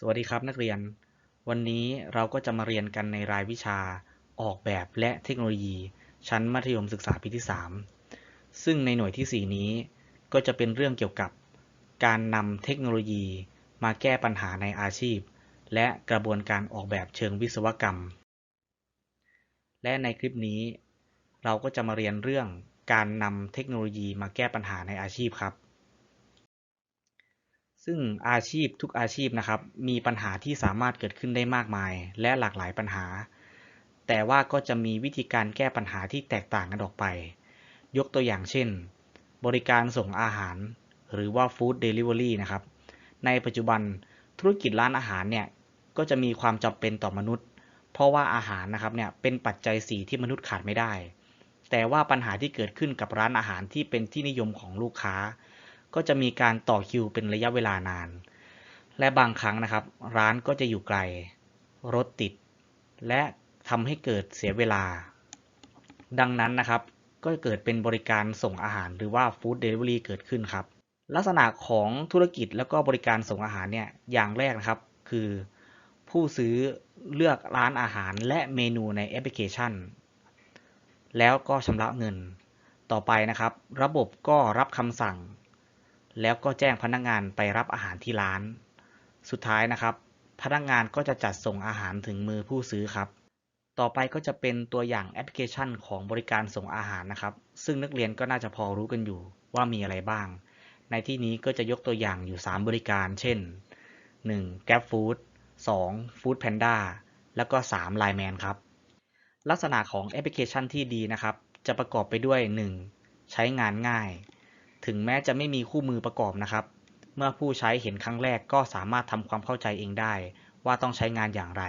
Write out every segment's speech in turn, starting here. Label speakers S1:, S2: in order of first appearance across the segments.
S1: สวัสดีครับนักเรียน วันนี้เราก็จะมาเรียนกันในรายวิชาออกแบบและเทคโนโลยี ชั้นมัธยมศึกษาปีที่ 3 ซึ่งในหน่วยที่ 4 นี้ก็จะเป็นเรื่องเกี่ยวกับการนำเทคโนโลยี มาแก้ปัญหาในอาชีพ และกระบวนการออกแบบเชิงวิศวกรรม และในคลิปนี้ เราก็จะมาเรียนเรื่องการนำเทคโนโลยีมาแก้ปัญหาในอาชีพครับ ซึ่งอาชีพทุกอาชีพนะครับ มีปัญหาที่สามารถเกิดขึ้นได้มากมาย และหลากหลายปัญหา แต่ว่าก็จะมีวิธีการแก้ปัญหาที่แตกต่างกันออกไป ยกตัวอย่างเช่น บริการส่งอาหาร หรือว่า Food Delivery นะครับ ในปัจจุบันธุรกิจร้านอาหารเนี่ยก็จะมีความจำเป็นต่อมนุษย์ เพราะว่าอาหารนะครับเนี่ยเป็นปัจจัยสี่ที่มนุษย์ขาดไม่ได้ แต่ว่าปัญหาที่เกิดขึ้นกับร้านอาหารที่เป็นที่นิยมของลูกค้า ก็จะมีการต่อคิวเป็นระยะเวลานาน และบางครั้งนะครับ ร้านก็จะอยู่ไกล รถติด และทำให้เกิดเสียเวลา ดังนั้นนะครับ ก็เกิดเป็นบริการส่งอาหารหรือว่า Food Delivery เกิดขึ้นครับ ลักษณะของธุรกิจแล้วก็บริการส่งอาหารเนี่ยอย่างแรกนะครับ คือผู้ซื้อเลือกร้านอาหารและเมนูในแอปพลิเคชัน แล้วก็ชำระเงิน ต่อไปนะครับ ระบบก็รับคำสั่ง แล้วก็แจ้งพนักงานไปรับอาหารที่ร้าน สุดท้ายนะครับ พนักงานก็จะจัดส่งอาหารถึงมือผู้ซื้อครับ ต่อไปก็จะเป็นตัวอย่างแอปพลิเคชันของบริการส่งอาหารนะครับ ซึ่งนักเรียนก็น่าจะพอรู้กันอยู่ว่ามีอะไรบ้าง ในที่นี้ก็จะยกตัวอย่างอยู่ 3 บริการ เช่น 1. Grab Food 2. Food Panda แล้วก็ 3. Line Man ครับ ลักษณะของแอปพลิเคชันที่ดีนะครับ จะประกอบไปด้วย 1. ใช้งานง่าย ถึงแม้จะไม่มีคู่มือประกอบนะครับ เมื่อผู้ใช้เห็นครั้งแรกก็สามารถทำความเข้าใจเองได้ ว่าต้องใช้งานอย่างไร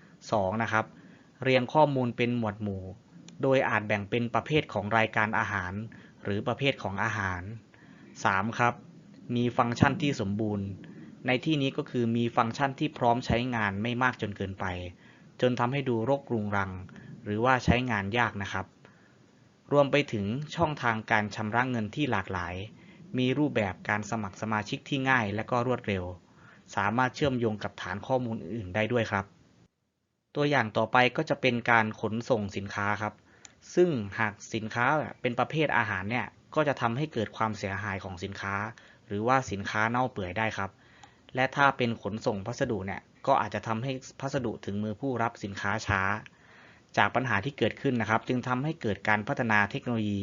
S1: 2. นะครับ เรียงข้อมูลเป็นหมวดหมู่ โดยอาจแบ่งเป็นประเภทของรายการอาหาร หรือประเภทของอาหาร 3. ครับ มีฟังก์ชันที่สมบูรณ์ ในที่นี้ก็คือมีฟังก์ชันที่พร้อมใช้งานไม่มากจนเกินไป จนทำให้ดูรกรุงรัง หรือว่าใช้งานยากนะครับ รวมไปถึงช่องทางการชำระเงินที่หลากหลาย มีรูปแบบการสมัครสมาชิกที่ง่ายและก็รวดเร็ว สามารถเชื่อมโยงกับฐานข้อมูลอื่นได้ด้วยครับ ตัวอย่างต่อไปก็จะเป็นการขนส่งสินค้าครับ ซึ่งหากสินค้าเป็นประเภทอาหารเนี่ย ก็จะทำให้เกิดความเสียหายของสินค้า หรือว่าสินค้าเน่าเปื่อยได้ครับ และถ้าเป็นขนส่งพัสดุเนี่ย ก็อาจจะทำให้พัสดุถึงมือผู้รับสินค้าช้า จากปัญหาที่เกิดขึ้นนะครับ จึงทำให้เกิดการพัฒนาเทคโนโลยี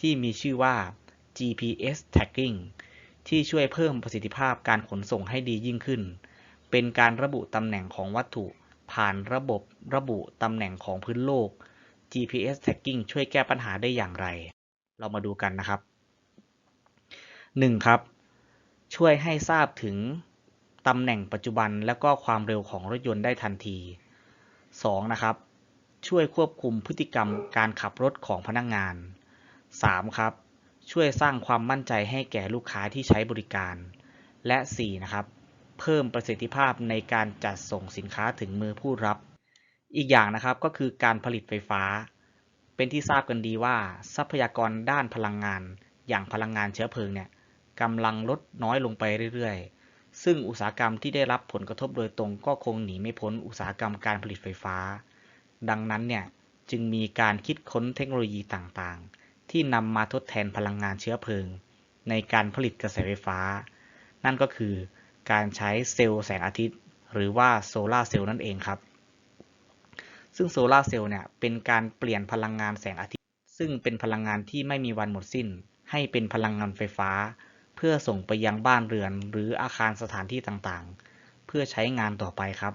S1: ที่มีชื่อว่า GPS tagging ที่ช่วยเพิ่มประสิทธิภาพการขนส่งให้ดียิ่งขึ้น เป็นการระบุตำแหน่งของวัตถุ ผ่านระบบระบุตำแหน่งของพื้นโลก GPS tagging ช่วยแก้ปัญหาได้อย่างไร เรามาดูกันนะครับ 1. ครับ ช่วยให้ทราบถึงตำแหน่งปัจจุบันและก็ความเร็วของรถยนต์ได้ทันที 2. นะครับ ช่วยควบคุมพฤติกรรมการขับรถของพนักงงาน 3. ครับ ช่วยสร้างความมั่นใจให้แก่ลูกค้าที่ใช้บริการ และ 4. นะครับ เพิ่มประสิทธิภาพในการจัดส่งสินค้าถึงมือผู้รับ อีกอย่างนะครับก็คือการผลิตไฟฟ้า เป็นที่ทราบกันดีว่าทรัพยากรด้านพลังงาน อย่างพลังงานเชื้อเพลิงเนี่ยกำลังลดน้อยลงไปเรื่อยๆ ซึ่งอุตสาหกรรมที่ได้รับผลกระทบโดยตรงก็คงหนีไม่พ้นอุตสาหกรรมการผลิตไฟฟ้า ดังนั้นเนี่ยจึงมีการคิดค้นเทคโนโลยีต่างๆ ที่นำมาทดแทนพลังงานเชื้อเพลิง ในการผลิตกระแสไฟฟ้า นั่นก็คือการใช้เซลล์แสงอาทิตย์ หรือว่าโซลาร์เซลล์นั่นเองครับ ซึ่งโซลาร์เซลล์เนี่ยเป็นการเปลี่ยนพลังงานแสงอาทิตย์ ซึ่งเป็นพลังงานที่ไม่มีวันหมดสิ้น ให้เป็นพลังงานไฟฟ้า เพื่อส่งไปยังบ้านเรือน หรืออาคารสถานที่ต่างๆ เพื่อใช้งานต่อไปครับ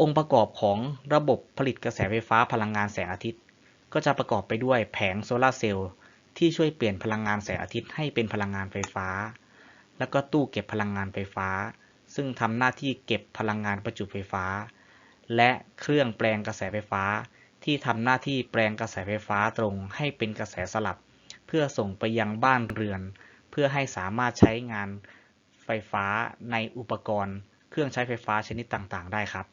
S1: องค์ประกอบของระบบผลิตกระแสไฟฟ้าพลังงานแสงอาทิตย์ ก็จะประกอบไปด้วยแผงโซลาร์เซลล์ที่ช่วยเปลี่ยนพลังงานแสงอาทิตย์ให้เป็นพลังงานไฟฟ้า แล้วก็ตู้เก็บพลังงานไฟฟ้า ซึ่งทำหน้าที่เก็บพลังงานประจุไฟฟ้า และเครื่องแปลงกระแสไฟฟ้า ที่ทำหน้าที่แปลงกระแสไฟฟ้าตรงให้เป็นกระแสสลับ เพื่อส่งไปยังบ้านเรือน เพื่อให้สามารถใช้งานไฟฟ้าในอุปกรณ์ เครื่องใช้ไฟฟ้าชนิดต่างๆ ได้ครับ